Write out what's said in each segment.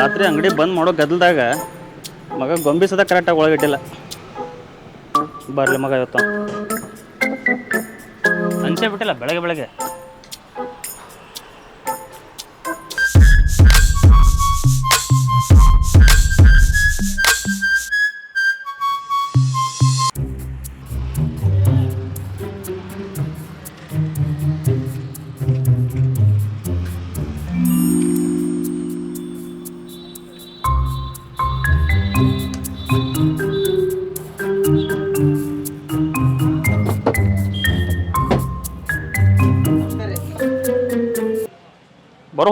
ರಾತ್ರಿ ಅಂಗಡಿ ಬಂದ್ ಮಾಡೋ ಗದ್ದಲ್ದಾಗ ಮಗ ಗೊಂಬಿ ಸದ ಕರೆಕ್ಟಾಗಿ ಒಳಗಿಟ್ಟಿಲ್ಲ. ಬರ್ಲಿ ಮಗ ಇವತ್ತು. ಅಂಚೆ ಬಿಟ್ಟಿಲ್ಲ, ಬೆಳಗ್ಗೆ ಬೆಳಗ್ಗೆ.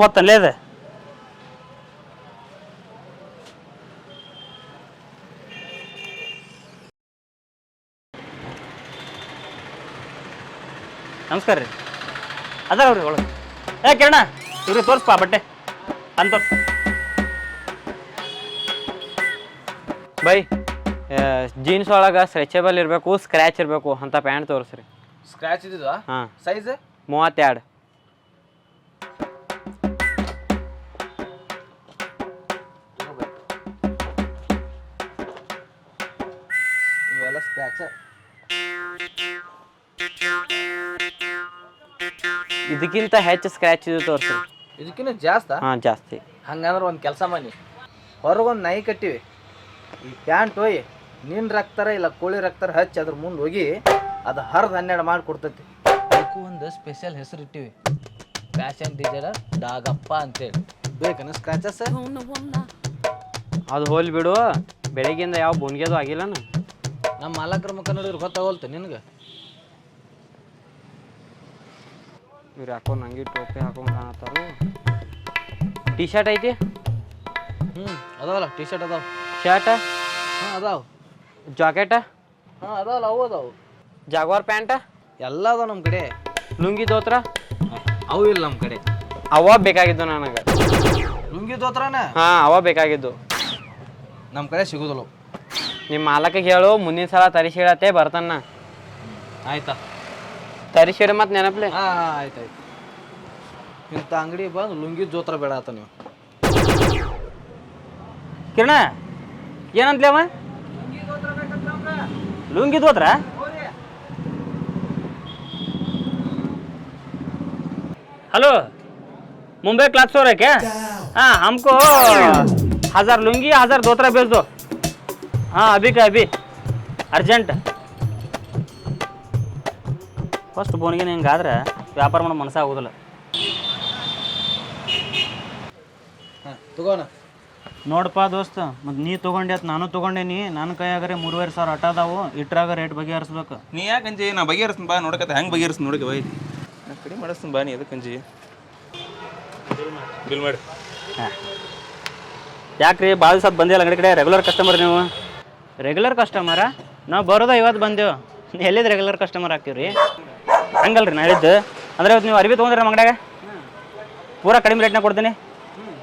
ಹೊತ್ತಲ್ಲೇ ಇದೆ. ನಮಸ್ಕಾರ ರೀ. ಅದಾವ್ರಿ ಒಳಗೆ. ಏ ಕಿರಣ ಇವ್ರಿ ತೋರಿಸ್ಪಾ ಬಟ್ಟೆ. ಅಂತ ಬೈ ಜೀನ್ಸ್ ಒಳಗೆ ಸ್ಟ್ರೆಚಬಲ್ ಇರಬೇಕು ಸ್ಕ್ರ್ಯಾಚ್ ಇರಬೇಕು ಅಂತ ಪ್ಯಾಂಟ್ ತೋರಿಸ್ರಿ. ಸ್ಕ್ರಾಚ್ ಇದ್ದಿದ್ದು ಹಾಂ. ಸೈಜ್ ಮೂವತ್ತೆರಡು. ಇದಕ್ಕಿಂತ ಹೆಚ್ಚು ಸ್ಕ್ರ್ಯಾಚ್ ಇದು ತೋರಿಸಿ. ಇದಕ್ಕಿಂತ ಜಾಸ್ತ? ಹಾಂ ಜಾಸ್ತಿ. ಹಂಗಂದ್ರೆ ಒಂದು ಕೆಲಸ ಮಾಡಿ. ಹೊರಗೊಂದು ನಾಯಿ ಕಟ್ಟಿವಿ. ಈ ಪ್ಯಾಂಟ್ ಹೋಗಿ ನಿನ್ನ ರಕ್ತಾರ ಇಲ್ಲ ಕೋಳಿ ರಕ್ತಾರ ಹಚ್ಚಿ ಅದ್ರ ಮುಂದೆ ಹೋಗಿ ಅದು ಹರಿದು ಹನ್ನೆರಡು ಮಾಡಿ ಕೊಡ್ತೈತಿ. ಅದಕ್ಕೂ ಒಂದು ಸ್ಪೆಷಲ್ ಹೆಸರು ಇಟ್ಟಿವಿ. ಫ್ಯಾಷನ್ ಡಿಸೈನರ್ ಡಾಗಪ್ಪ ಅಂತೇಳಿ. ಬೇಕನ ಸ್ಕ್ರಾಚಸ್ ಅದು ಹೋಲಿ ಬಿಡು. ಬೆಳಗ್ಗೆಯಿಂದ ಯಾವ ಬುಣ್ಗೆದು ಆಗಿಲ್ಲನ. ನಮ್ಮ ಮಾಲಕರ ಮುಖ ನೋಡಿದ್ರೆ ಗೊತ್ತಾಗೋಲ್ತು ನಿನಗೆ. ಇವ್ರು ಯಾಕೋ ನಂಗೆ ಟೋಪಿ ಹಾಕೊಂಡು ಕಾಣತ್ತಾರು ಟಿ ಶರ್ಟ್ ಐತಿ? ಹ್ಞೂ ಅದಾವಲ್ಲ ಟಿ ಶರ್ಟ್ ಅದಾವ. ಶರ್ಟ್ ಹಾಂ ಅದಾವ. ಜಾಕೆಟ ಹಾಂ ಅದಾವಲ್ಲ ಅವು ಅದಾವು. ಜಾಗ್ವಾರ್ ಪ್ಯಾಂಟ ಎಲ್ಲ ಅದಾವ ನಮ್ಮ ಕಡೆ. ಲುಂಗಿ ದೋತ್ರ ಅವು ಇಲ್ಲ ನಮ್ಮ ಕಡೆ. ಅವ ಬೇಕಾಗಿದ್ದು ನನಗೆ. ಲುಂಗಿ ದೋತ್ರನ ಹಾಂ ಅವ ಬೇಕಾಗಿದ್ದು. ನಮ್ಮ ಕಡೆ ಸಿಗೋದಿಲ್ಲ ಅವು. ನಿಮ್ಮ ಮಾಲಕ ಹೇಳು ಮುಂದಿನ ಸಲ ತರಿಸಿ ಬರ್ತಾನ. ಆಯ್ತಾ? ತರಿಸಿಡ ಮತ್ತೆ ನೆನಪ್ಲೆ? ಹಾಂ ಆಯ್ತಾಯ್ತು ಇಂಥ ಅಂಗಡಿ ಬಂದು ಲುಂಗಿ ಜೋತ್ರ ಬೇಡ ಆತ ನೀವು. ಕಿರಣ ಏನಂತ್ಲೆ ಅವ? ಲುಂಗಿ ಜೋತ್ರ ಹಲೋ ಮುಂಬೈ ಕ್ಲಾಸ್ ಸೋರಕ್ಕೆ ಹಾಂ ಹಮ್ಕೋ. ಹಜಾರ್ ಲುಂಗಿ ಹಜಾರ್ ದೋತ್ರ ಬೇಸ್ ಹಾಂ ಅಭಿಕ ಅಭಿ. ಅರ್ಜೆಂಟ್ ಫಸ್ಟ್ ಬೋನ್ಗೆ ಹಿಂಗಾದ್ರೆ ವ್ಯಾಪಾರ ಮಾಡೋ ಮನಸ್ಸಾಗೋದಿಲ್ಲ ತಗೋಣ. ನೋಡಪ್ಪ ದೋಸ್ತ ಮತ್ತು ನೀ ತೊಗೊಂಡೆ ಅತ್ ನಾನು ತೊಗೊಂಡೇನಿ. ನನ್ನ ಕೈಯಾಗರೆ ಮೂರುವರೆ ಸಾವಿರ ಅಟ ಅದಾವು. ಇಟ್ರಾಗ ರೇಟ್ ಬಗೆಹರಿಸ್ಬೇಕು. ನೀ ಯಾಕೆ ಅಂಜಿ ನಾ ಬಗೆಹರಿಸ್ತೀನಿ ಬಾ ನೋಡಕತ್ತೆ ಹೆಂಗೆ ಬಗೆಹರಿಸ್ತೀನಿ ನೋಡಿ ಬೈ ನಾ ಕಡಿಮೆ ಮಾಡಿಸ್ತೀನಿ ಬಾ ನೀ ಅದಕ್ಕೆ ಅಂಜಿ ಬಿಲ್ ಮಾಡಿ ಯಾಕ್ರಿ ಭಾಳ ದಿವಸ ಬಂದಿಲ್ಲ ಅಂಗಡಿ ಕಡೆ? ರೆಗ್ಯುಲರ್ ಕಸ್ಟಮರ್ ನೀವು? ರೆಗ್ಯುಲರ್ ಕಸ್ಟಮರ ನಾವು ಬರೋದ ಇವತ್ತು ಬಂದೆವು. ಎಲ್ಲಿದ್ದು ರೆಗ್ಯುಲರ್ ಕಸ್ಟಮರ್ ಆಗ್ತೀವಿ ರೀ ಹಂಗಲ್ರಿ ನಾ ಹೇಳಿದ್ದು. ಅಂದ್ರೆ ಇವತ್ತು ನೀವು ಅರಿವಿ ತೊಗೊಂಡ್ರಿ ನಮ್ಮ ಅಂಗಡ್ಯಾಗ? ಪೂರಾ ಕಡಿಮೆ ರೇಟ್ನಾಗ ಕೊಡ್ತೀನಿ.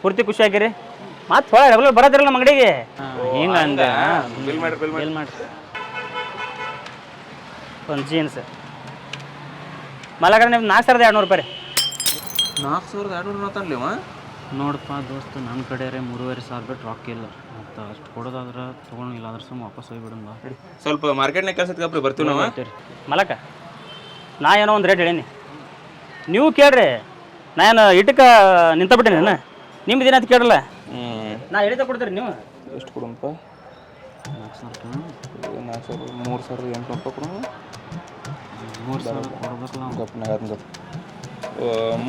ಪೂರ್ತಿ ಖುಷಿ ಆಗಿರಿ. ಮತ್ತೆ ಹೊಳ ರೆಗ್ಯುಲರ್ ಬರೋದಿರಲ್ಲ ನಮ್ಮ ಅಂಗಡಿಗೆ. ಹಿಂಗೆ ಅಂದ. ಬಿಲ್ ಮಾಡಿ ಒಂದು ಜೀನ್ಸ್ ಮಲಗಡೆ ನೀವು ನಾಲ್ಕು ಸಾವಿರದ ಎರಡು ನೂರು ರೂಪಾಯಿ ರೀ. ನಾಲ್ಕು ಸಾವಿರದ ಎರಡು ನೂರು ನೋಡಪ್ಪ ದೋಸ್ತ ನನ್ನ ಕಡೆ ರೀ ಮೂರುವರೆ ಸಾವಿರ ಬಿಟ್ಟು ರೊಕ್ಕ ಇಲ್ಲ. ಮತ್ತು ಅಷ್ಟು ಕೊಡೋದಾದ್ರೆ ತೊಗೊಂಡು ಇಲ್ಲ ಅದ್ರ ಸುಮ್ಮ ವಾಪಸ್ ಹೋಗ್ಬಿಡೋಣ ಬಾ. ಸ್ವಲ್ಪ ಮಾರ್ಕೆಟ್ನಾಗ ಕೆಲಸ ಕಪ್ರಿ ಬರ್ತೀವಿ ನಾವು. ಮಲಕ ನಾ ಏನೋ ಒಂದು ರೇಟ್ ಹೇಳೀನಿ. ನೀವು ಕೇಳ್ರಿ ನಾ ಏನು ಇಟ್ಟಕ್ಕ ನಿಂತ ನಾನು ನಿಮ್ದು ಏನಂತ ಕೇಳಲ್ಲ ನಾ ಹೇಳಿದ ಕೊಡ್ತೀರಿ ನೀವು? ಎಷ್ಟು ಕೊಡಪ್ಪ ನಾಲ್ಕು ಸಾವಿರ ಮೂರು ಸಾವಿರ ಎಂಟು ರೂಪಾಯಿ ಕೊಡೋಣ ಮೂರು ಸಾವಿರ ಕೊಡ್ಬೇಕಲ್ಲ. ಗಪ್ನಾಗ ಅದನ್ನ ಗಪ್.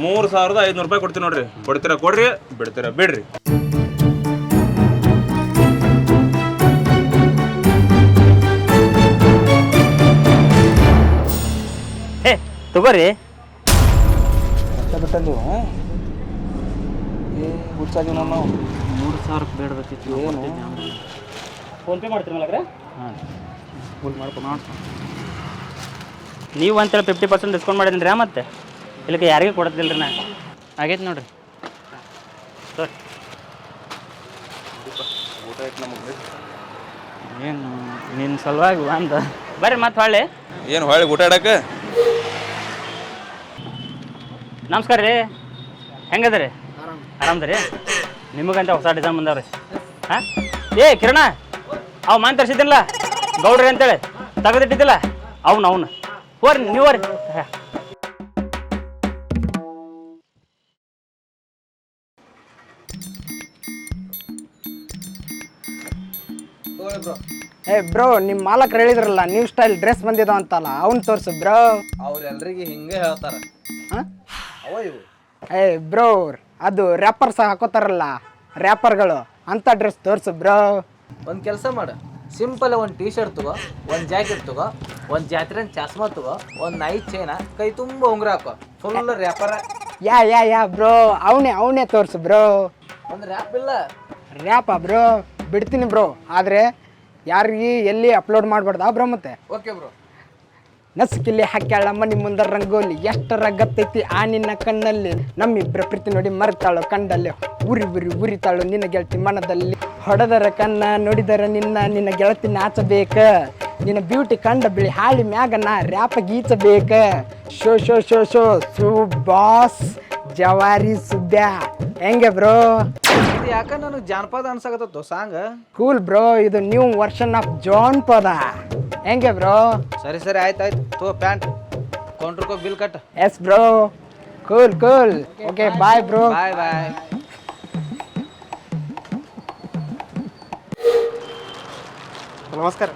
ಮೂರು ಸಾವಿರದ ಐದುನೂರು ರೂಪಾಯಿ ಕೊಡ್ತೀನಿ ನೋಡ್ರಿ. ಕೊಡ್ತೀರಾ ಕೊಡ್ರಿ ಬಿಡ್ತೀರಾ ಬಿಡ್ರಿ. ಹೇ ತಗೋರಿ. ಬಿಟ್ಟಂದಿವ ಏ ಹುಚ್ಚಾಗಿ ನಾನು ಮೂರು ಸಾವಿರ ಬೇಡಬೇಕಿತ್ತು ಫೋನ್ಪೇ ಮಾಡ್ತೀರಿ ಮಲಕ್ರೆ ಹಾಂ. ಫುಲ್ ಮಾಡ್ಕೊ ಮಾಡ್ಕೊ. ನೀವು ಅಂತೇಳಿ ಫಿಫ್ಟಿ ಪರ್ಸೆಂಟ್ ಡಿಸ್ಕೌಂಟ್ ಮಾಡಿದ್ರೆ ರೀ ಮತ್ತೆ? ಇಲ್ಲಿಗೆ ಯಾರಿಗೂ ಕೊಡೋದಿಲ್ಲ ರೀ ನಾ. ಆಗೈತೆ ನೋಡ್ರಿ. ಸರಿ. ಏನು ನಿನ್ನ ಸಲುವಾಗಿ ಬಂದ ಬರ್ರಿ ಮತ್ತೆ ಹೊಳ್ಳಿ. ಏನು ಹೊಳ್ಳಿ ಊಟ ಆಡಕ್ಕೆ? ನಮಸ್ಕಾರ ರೀ. ಹೆಂಗದ ರೀ ಆರಾಮದ ರೀ ನಿಮಗಂತ ಹೊಸ ಡಿಸೈನ್ ಬಂದವ್ರಿ. ಹಾಂ? ಏ ಕಿರಣ. ಅವ್ ಮಾನ್ ತರಿಸಿದ್ದಿಲ್ಲ ಗೌಡ್ರಿ ಅಂತೇಳಿ. ತೆಗೆದಿಟ್ಟಿದ್ದಿಲ್ಲ. ಅವ್ನು ಅವನು. ಹೋರಿ ನೀವು ಹೋರಿ. ಏ ಬ್ರೋ ನಿಮ್ಮ ಮಾಲಕರು ಹೇಳಿದ್ರಲ್ಲ ನ್ಯೂ ಸ್ಟೈಲ್ ಡ್ರೆಸ್ ಬಂದಿದಾವ ಅಂತಲ್ಲ ಅವ್ನು ತೋರ್ಸು ಬ್ರೋ. ಅವ್ರೆಲ್ರಿಗೆ ಹಿಂಗೆ ಹೇಳ್ತಾರ. ಹಾಂ? ಅವ ಇವು ಏ ಬ್ರೋ ಅದು ರ್ಯಾಪರ್ಸ್ ಹಾಕೋತಾರಲ್ಲ ರ್ಯಾಪರ್ಗಳು ಅಂತ ಡ್ರೆಸ್ ತೋರ್ಸು ಬ್ರೋ. ಒಂದು ಕೆಲಸ ಮಾಡು. ಸಿಂಪಲ್ ಒಂದು ಟೀ ಶರ್ಟ್ ತಗೋ ಒಂದು ಜಾಕೆಟ್ ತಗೋ ಒಂದು ಜಾತ್ರೆ ಚಸ್ಮಾ ತಗೋ ಒಂದು ನೈ ಚೈನ ಕೈ ತುಂಬ ಉಂಗುರ ಹಾಕೋ. Full rapper yeah yeah yeah bro ಅವನೇ ಅವನೇ ತೋರ್ಸು ಬ್ರೋ. ಒಂದು ರ್ಯಾಪ್ ಇಲ್ಲ. ರ್ಯಾಪ ಬ್ರೋ? ಬಿಡ್ತೀನಿ ಬ್ರೋ. ಆದರೆ ಯಾರಿಗೆ ಎಲ್ಲಿ ಅಪ್ಲೋಡ್ ಮಾಡಬಾರ್ದಾ? ಬ್ರೋ ಮತ್ತೆ. Okay bro. ನಸ್ಕಿಲ್ಲಿ ಹಾಕ್ಯಾಳಮ್ಮ ನಿಮ್ಮ ಮುಂದೆ ರಂಗೋಲಿ. ಎಷ್ಟರ ಗತ್ತೈತಿ ಆ ನಿನ್ನ ಕಣ್ಣಲ್ಲಿ. ನಮ್ಮಿಬ್ಬರ ಪ್ರೀತಿ ನೋಡಿ ಮರೆತಾಳು ಕಂಡಲ್ಲಿ ಉರಿ ಉರಿ ಉರಿತಾಳು ನಿನ್ನ ಗೆಳತಿ ಮನದಲ್ಲಿ. ಹೊಡೆದರ ಕಣ್ಣ ನೋಡಿದರ ನಿನ್ನ ನಿನ್ನ ಗೆಳತಿ ನಾಚಬೇಕ. ನಿನ್ನ ಬ್ಯೂಟಿ ಕಂಡ ಬಿಳಿ ಹಾಳಿ ಮ್ಯಾಗ ನಾ ರ್ಯಾಪ ಗೀಚಬೇಕ. ಶೋ ಶೋ ಶೋ ಶೋ ಸು ಬಾಸ್ ಜವಾರಿ ಸುದ್ಯಾ. ಹೆಂಗೆ ಬ್ರೋ? ಇದು ಯಾಕ ನನಗೆ ಜಾನಪದ ಅನ್ಸಾಕತ್ತೋ ಸಾಂಗ್ ಕೂಲ್ ಬ್ರೋ ಇದು ನ್ಯೂ ವರ್ಷನ್ ಆಫ್ ಜಾನ್ ಪದ ಹೆಂಗೆ ಬ್ರೋ ಸರಿ ಸರಿ ಆಯ್ತು ಆಯ್ತು. ತೋ pant. ಕೌಂಟ್ರಕೋ bill cut. Yes bro cool cool okay bye bro bye bye ನಮಸ್ಕಾರ.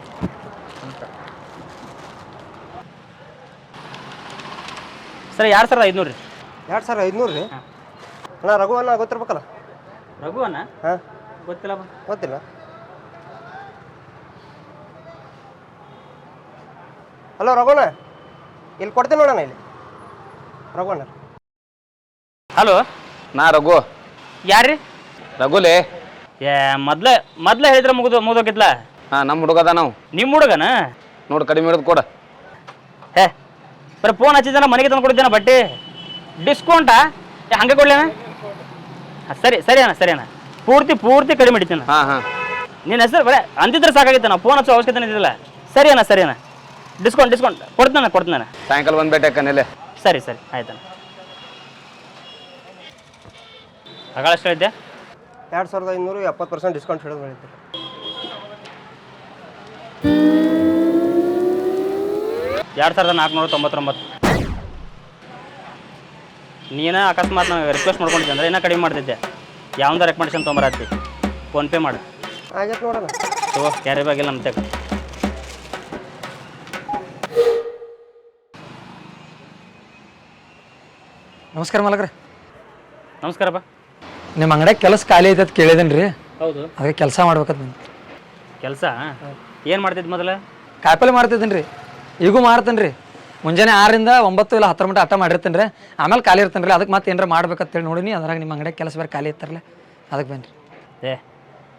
ಸರ್ ಯಾರು ಸರ್ ಐದುನೂರು ರೀ. ಎರಡು ಸಾವಿರ ಐದುನೂರು ರೀ? ಅಣ್ಣ ರಘುವನ್ನ ಗೊತ್ತಿರ್ಬೇಕಲ್ಲ? ರಘುವನ? ಹಾಂ. ಗೊತ್ತಿಲ್ಲ ಗೊತ್ತಿಲ್ಲ. ಹಲೋ ರಘುಣ ಇಲ್ಲಿ ಕೊಡ್ತೀನಿ ನೋಡೋಣ ಇಲ್ಲಿ. ರಘುವಣ್ಣ ಹಲೋ ನಾ ರಘು. ಯಾರ್ರಿ? ರಘುಲೆ. ಏ ಮೊದ್ಲ ಮೊದ್ಲ ಹೇಳಿದ್ರೆ ಮುಗಿದು ಮುಗಿದೋಗಿದ್ಲ? ಹಾ ನಮ್ಮ ಹುಡುಗದ ನಾವು ನಿಮ್ಮ ಹುಡುಗನ? ನೋಡು ಕಡಿಮೆ ಹಿಡಿದು ಕೊಡ. ಹೇ ಬರೀ ಫೋನ್ ಹಚ್ಚಿದ್ದಾನ ಮನೆಗೆ ತಂದು ಕೊಡಿದ್ದಾನ ಬಟ್ಟೆ ಡಿಸ್ಕೌಂಟಾ ಏ ಹಂಗೆ ಕೊಡ್ಲೇನ ಸರಿ ಸರಿ ಅಣ್ಣ ಸರಿ ಅಣ್ಣ. ಪೂರ್ತಿ ಪೂರ್ತಿ ಕಡಿಮೆ ಹಿಡಿತೀನಿ ಹಾ ಹಾ. ನಿನ್ನ ಹೆಸರು ಬರೇ ಅಂತಿದ್ರೆ ಸಾಕಾಗಿತ್ತು ನಾ ಫೋನ್ ಹಚ್ಚೋ ಅವಶ್ಯಕತೆ ಇದಿಲ್ಲ ಸರಿ ಅಣ್ಣ ಸರಿ ಅಣ್ಣ. Discount discount. ಕೊಡ್ತಾನೆ ಕೊಡ್ತಾನೆ ಸಾಯಂಕಾಲ ಬಂದು ಭೇಟಿ ಅಕ್ಕನೆಲೆ ಸರಿ ಸರಿ ಆಯ್ತಣ್ಣ ಎಷ್ಟು ಹೇಳಿದ್ದೆ ಎರಡು ಸಾವಿರದ ಐನೂರು ಎಪ್ಪತ್ತು ಪರ್ಸೆಂಟ್ ಡಿಸ್ಕೌಂಟ್ ಹಿಡಿದು ಮಾಡಿದ್ದೆ ಎರಡು ಸಾವಿರದ ನಾಲ್ಕುನೂರ ತೊಂಬತ್ತೊಂಬತ್ತು. ನೀನು ಅಕಸ್ಮಾತ್ ನಾವು ರಿಕ್ವೆಸ್ಟ್ ಮಾಡ್ಕೊಂಡಿದ್ದೆ ಅಂದ್ರೆ ಇನ್ನೂ ಕಡಿಮೆ ಮಾಡ್ತಿದ್ದೆ. ಯಾವ್ದು ರೆಕಮೆಂಡೇಶನ್ ತೊಗೊಂಬರತ್ತಿ ಫೋನ್ಪೇ ಮಾಡು. ಆಗೈತೆ ನೋಡೋಣ. ತಗೋ ಕ್ಯಾರಿ ಬ್ಯಾಗಿಲ್ಲ ನಮ್ಮ ತೆಕ್ ನಮಸ್ಕಾರ ಮಾಲಕ್ರೆ. ನಮಸ್ಕಾರಪ್ಪ ನಿಮ್ಮ ಅಂಗಡಿಯಾಗ ಕೆಲಸ ಖಾಲಿ ಐತೆ ಅಂತ ಕೇಳಿದೇನೆ ರೀ. ಹೌದು. ಅದಕ್ಕೆ ಕೆಲಸ ಮಾಡ್ಬೇಕಂತ ಕೆಲಸ? ಏನು ಮಾಡ್ತಿದ್ದು ಮೊದಲು? ಕಾಯಿಪಲ್ಲೆ ಮಾಡ್ತಿದ್ದೀನಿ ರೀ. ಈಗೂ ಮಾಡ್ತೇನೆ ರೀ. ಮುಂಜಾನೆ ಆರಿಂದ ಒಂಬತ್ತು ಇಲ್ಲ ಹತ್ತರ ಮಟ್ಟ ಅಟ್ಟ ಮಾಡಿರ್ತೀನಿ ರೀ ಆಮೇಲೆ ಖಾಲಿ ಇರ್ತೇನೆ ರೀ ಅದಕ್ಕೆ ಮತ್ತೆ ಏನಾರ ಮಾಡ್ಬೇಕಂತೇಳಿ ನೋಡಿನಿ. ಅದ್ರಾಗ ನಿಮ್ಮ ಅಂಗಡಿಯಾಗ ಕೆಲಸ ಬೇರೆ ಖಾಲಿ ಇರ್ತಾರಲ್ಲ ಅದಕ್ಕೆ ಬನ್ನಿ ಏ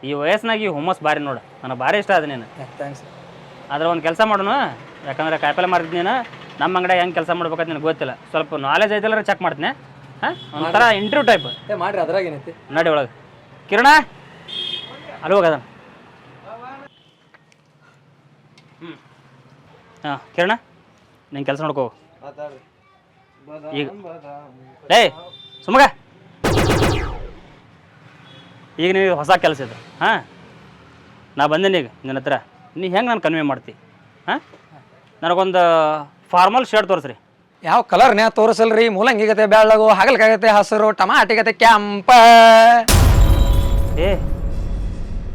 ಈ ವಯಸ್ಸಿನಾಗ ಈ ಹುಮ್ಮಸ್ ಭಾರಿ ನೋಡು. ನನಗೆ ಭಾರಿ ಇಷ್ಟ ಅದ ನೀನು. ಥ್ಯಾಂಕ್ಸ್ ಆದ್ರೆ ಒಂದು ಕೆಲಸ ಮಾಡೋಣ. ಯಾಕಂದ್ರೆ ಕಾಯಿಪಲ್ಲೆ ಮಾರ್ತಿದ್ ನೀನು. ನಮ್ಮ ಅಂಗಡಿಯಾಗ ಹೆಂಗೆ ಕೆಲಸ ಮಾಡ್ಬೇಕಂತ ನಿನಗೆ ಗೊತ್ತಿಲ್ಲ. ಸ್ವಲ್ಪ ನಾಲೆಜ್ ಐತಲ್ಲ ಚೆಕ್ ಮಾಡ್ತೀನಿ. ಹಾಂ? ಒಂಥರ ಇಂಟರ್ವ್ಯೂ ಟೈಪ್ ಏ ಮಾಡಿರಿ. ಅದ್ರಾಗ ಏನೈತಿ? ನಡಿ ಒಳಗೆ. ಕಿರಣ? ಅಲ್ಲಿ ಹೋಗದ ಹ್ಞೂ ಹಾಂ ಕಿರಣ? ನಿನ್ನ ಕೆಲಸ ನೋಡ್ಕೋ. ಈಗ ಏ ಸುಮಗ ಈಗ ನೀವು ಹೊಸ ಕೆಲಸ ಇದು. ಹಾಂ? ನಾ ಬಂದೇನಿ ಈಗ ನಿನ್ನ ಹತ್ರ. ನೀ ಹೆಂಗೆ ನಾನು ಕನ್ವೆ ಮಾಡ್ತಿ? ಹಾಂ? ನನಗೊಂದು ಫಾರ್ಮಲ್ ಶರ್ಟ್ ತೋರಿಸ್ರಿ. ಯಾವ ಕಲರ್ ನ್ಯಾ ತೋರಿಸಲ್ರಿ? ಮೂಲಂಗಿಗತೆ ಬೆಳ್ಳಗು ಹಾಗಲ್ಕಾಗತ್ತೆ ಹಸಿರು ಟಮಾಟಿಗತೆ ಕೆಂಪ. ಏ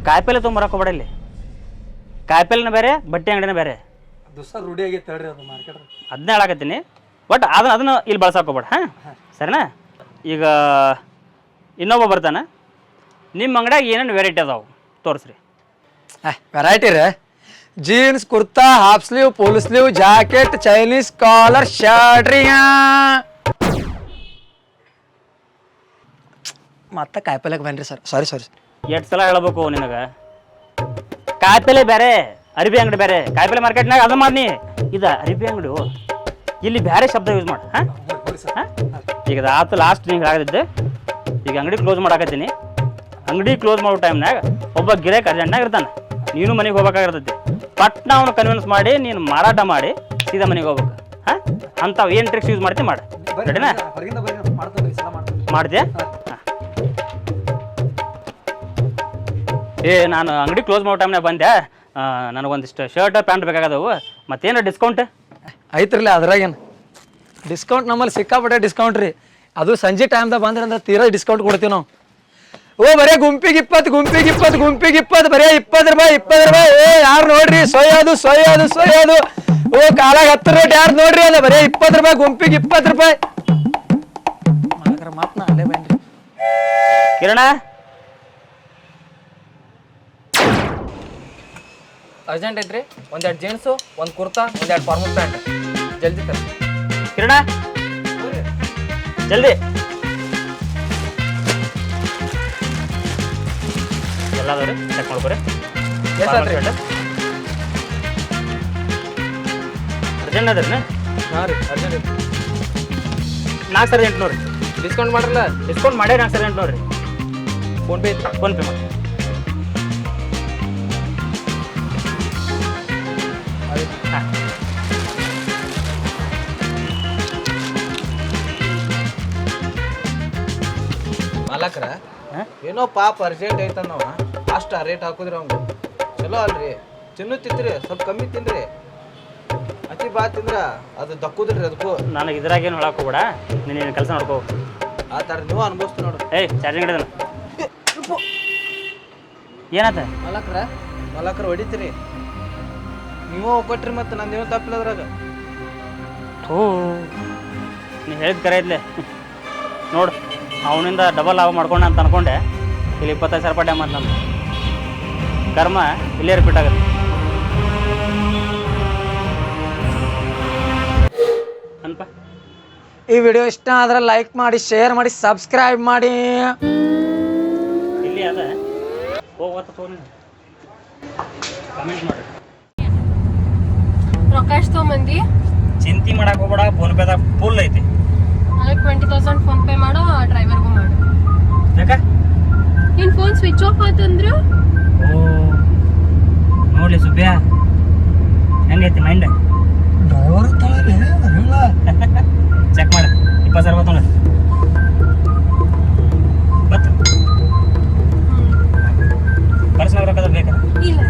ಕಾಯಿಪಲ್ಲೆ ತೊಗೊಂಬರಕ್ಕೆ ಹೋಗ್ಬೇಡ ಇಲ್ಲಿ. ಕಾಯಿಪಲ್ಲೆನ ಬೇರೆ ಬಟ್ಟೆ ಅಂಗಡಿನ ಬೇರೆ. ಅದು ಮಾರ್ಕೆಟ್ ಅದನ್ನೇ ಹೇಳಕತ್ತೀನಿ ಬಟ್ ಅದನ್ನ ಅದನ್ನ ಇಲ್ಲಿ ಬಳಸಾಕೋಬೇಡ ಹೋಗ್ಬೇಡ ಹಾಂ? ಸರಿನಾ? ಈಗ ಇನ್ನೊಬ್ಬ ಬರ್ತಾನೆ. ನಿಮ್ಮ ಅಂಗಡಿಯಾಗ ಏನೇನು ವೆರೈಟಿ ಅದಾವೆ? ತೋರಿಸ್ರಿ. ವೆರೈಟಿ ರೀ. Jeans kurta half sleeve full sleeve jacket Chinese collar shirt ರೀ ಮತ್ತೆ ಕಾಯಿಪಲ್ಯಕ್ಕೆ ಬನ್ರಿ ಸರ್. ಸಾರಿ ಸಾರಿ ಎಷ್ಟು ಸಲ ಹೇಳ್ಬೇಕು ನಿನಗೆ? ಕಾಯಿಪಲ್ಲೆ ಬೇರೆ. ಅರಿಬಿ ಅಂಗಡಿ ಬೇರೆ ಕಾಯಿಪಲ್ಲೆ ಮಾರ್ಕೆಟ್ನಾಗ ಅದು ಮಾಡಿ ಇದು ಅರಿಬಿ ಅಂಗಡಿ ಇಲ್ಲಿ ಬೇರೆ ಶಬ್ದ ಯೂಸ್ ಮಾಡಿ ಹಾಂ? ಹಾಂ? ಈಗ ಅದು ಆತು ಲಾಸ್ಟ್ ನಿಂಗೆ ಆಗದಿದ್ದೆ. ಈಗ ಅಂಗಡಿ ಕ್ಲೋಸ್ ಮಾಡಾಕತ್ತೀನಿ. ಅಂಗಡಿ ಕ್ಲೋಸ್ ಮಾಡೋ ಟೈಮ್ನಾಗ ಒಬ್ಬ ಗಿರಾಕ್ ಅರ್ಜೆಂಟ್ನಾಗ ಇರ್ತಾನೆ. ನೀನು ಮನೆಗೆ ಹೋಗ್ಬೇಕಾಗಿರ್ತೈತಿ. ಪಟ್ನ ಅವನು ಕನ್ವಿನ್ಸ್ ಮಾಡಿ ನೀನು ಮಾರಾಟ ಮಾಡಿ ಸೀದಾ ಮನೆಗೆ ಹೋಗ್ಬೇಕು. ಹಾಂ? ಅಂಥವು ಏನು ಟ್ರಿಕ್ಸ್ ಯೂಸ್ ಮಾಡ್ತೀನಿ ಮಾಡಿ. ರೆಡಿನಾ ಮಾಡ್ತೀಯಾ? ಏ ನಾನು ಅಂಗಡಿ ಕ್ಲೋಸ್ ಮಾಡೋ ಟೈಮ್ನಾಗ ಬಂದೆ. ನನಗೊಂದಿಷ್ಟು ಶರ್ಟ್ ಪ್ಯಾಂಟ್ ಬೇಕಾಗದವು ಮತ್ತೇನು ಡಿಸ್ಕೌಂಟ್ ಐತ್ರಲ್ಲ ಅದ್ರಾಗೇನು? ಡಿಸ್ಕೌಂಟ್ ನಮ್ಮಲ್ಲಿ ಸಿಕ್ಕಾಪಟ್ಟೆ ಡಿಸ್ಕೌಂಟ್ ರೀ. ಅದು ಸಂಜೆ ಟೈಮ್ದಾಗ ಬಂದ್ರೆ ಅಂದ್ರೆ ತೀರಾ ಡಿಸ್ಕೌಂಟ್ ಕೊಡ್ತೀವಿ ನಾವು. ಓ ಬರೇ ಗುಂಪಿಗೆ ಇಪ್ಪತ್ತು ಗುಂಪಿಗೆ ಇಪ್ಪತ್ತು ಗುಂಪಿಗೆ ಇಪ್ಪತ್ತು ಬರೇ ಇಪ್ಪತ್ತು ರೂಪಾಯಿ ಇಪ್ಪತ್ತು ರೂಪಾಯಿ. ಏ ಯಾರು ನೋಡ್ರಿ? ಸೊಯ್ಯೋದು ಸೊಯ್ಯೋದು ಸೊಯ್ಯೋದು ಓ ಕಾಲಾಗ ಹತ್ತು ರೇಟ್ ಯಾರು ನೋಡ್ರಿ ಅದ? ಬರೇ ಇಪ್ಪತ್ತು ರೂಪಾಯಿ ಗುಂಪಿಗೆ ಇಪ್ಪತ್ತು ರೂಪಾಯಿ. ಮಾತ್ರ ಅಲ್ಲೇ ಬನ್ರಿ. ಕಿರಣ? ಅರ್ಜೆಂಟ್ ಐತ್ರಿ. ಒಂದೆರಡು ಜೀನ್ಸು ಒಂದು ಕುರ್ತಾ ಒಂದೆರಡು ಫಾರ್ಮಲ್ ಪ್ಯಾಂಟ್ ಜಲ್ದಿ ತರ ಕಿರಣ? ಜಲ್ದಿ. ಎಲ್ಲ ಅದಾವ್ರಿ? ಚೆಕ್ ಮಾಡ್ಕೊರಿ. ಎಷ್ಟಾದ್ರಿ ಅರ್ಜೆಂಟ್ ಅದ್ರಿ ಹಾಂ ರೀ ಅರ್ಜೆಂಟ್ ಐತಿ ನಾಲ್ಕು ಸಾವಿರದ ಎಂಟುನೂರು. ಡಿಸ್ಕೌಂಟ್ ಮಾಡ್ರಲ್ಲ? ಡಿಸ್ಕೌಂಟ್ ಮಾಡೇ ನಾಲ್ಕು ಸಾವಿರದ ಎಂಟುನೂರು ರೀ. ಫೋನ್ ಪೇ ಮಾಲಕ್ರ ಏನೋ ಪಾಪ ಅರ್ಜೆಂಟ್ ಐತನವ ಅಷ್ಟು ರೇಟ್ ಹಾಕುದ್ರಿ ಅವ್ನು. ಚಲೋ ಅಲ್ರಿ. ಚಿನ್ನು ತಿಂದ್ರಿ ಸ್ವಲ್ಪ ಕಮ್ಮಿ ತಿನ್ರಿ ಅತಿ ಬಾ ತಿಂದ್ರ ಅದು ದಕ್ಕುದ್ರಿ ಅದಕ್ಕೂ. ನನಗೆ ಇದ್ರಾಗ ಏನು ಹೇಳಕ್ಕೆ ಹೋಗ್ಬೇಡ. ನೀನು ಕೆಲಸ ನೋಡ್ಕೋ. ಆ ಥರ ನೀವು ಅನುಭವಿಸ್ತು ನೋಡು. ಏಯ್ ಚಾರ್ಜಿಂಗ್ ಹಿಡಿದ ಏನಾತ ಮಲಕ್ರ ಮಲಕ್ರ ಹೊಡಿತೀರಿ. ನೀವು ಕೊಟ್ರಿ ಮತ್ತೆ ನಂದೇನು ತಪ್ಪಿಲ್ಲ ಅದ್ರಾಗ. ಥೂ ನೀ ಹೇಳಿದ ಕರೆ ಇದ್ಲೆ. ನೋಡು ಅವನಿಂದ ಡಬಲ್ ಲಾಭ ಮಾಡ್ಕೊಂಡೆ ಅಂತ ಅನ್ಕೊಂಡೆ. ಇಲ್ಲಿ ಇಪ್ಪತ್ತೈದು ಸಾವಿರ ರೂಪಾಯಿ ಡ್ಯಾಮ್ ಅಂತ ಕರ್ಮ ಇಲ್ಲೇ ರಿಪೀಟ್ ಆಗುತ್ತೆ. ಅನ್ಪ. ಈ ವಿಡಿಯೋ ಇಷ್ಟ ಆದ್ರೆ ಲೈಕ್ ಮಾಡಿ ಶೇರ್ ಮಾಡಿ ಸಬ್ಸ್ಕ್ರೈಬ್ ಮಾಡಿ. ಇಲ್ಲಿ ಅದ. ಹೋಗ್ತಾ ತೋನಿ ಕಮೆಂಟ್ ಮಾಡಿ. ರೊಕ್ಕ ಎಷ್ಟು ಮಂದಿ ಚಿಂತೆ ಮಾಡಕ್ಕೆ ಹೋಗ್ಬೇಡ ಫೋನ್ ಪೇದಾಗ ಫುಲ್ ಐತಿ. ನನಗೆ ಟ್ವೆಂಟಿ ತೌಸಂಡ್ ಫೋನ್ ಪೇ ಮಾಡೋ ಡ್ರೈವರ್ಗೂ ಮಾಡು. ಯಾಕ? ನಿನ್ ಫೋನ್ ಸ್ವಿಚ್ ಆಫ್ ಆತಂದ್ರು? ಓ ನೋಡ್ಲಿ ಸುಬ್ಬ್ಯಾ ಹೆಂಗೈತಿ ಮೈಂಡ್ ಡ್ರೈವರ್ ಚೆಕ್ ಮಾಡು ಇಪ್ಪತ್ತು ಸಾವಿರ ಬರ್ತಲ್ಲ ಬತ್ತು. ಪರ್ಸನಲ್ ರೊಕ್ಕದ ಬೇಕಾ? ಇಲ್ಲ.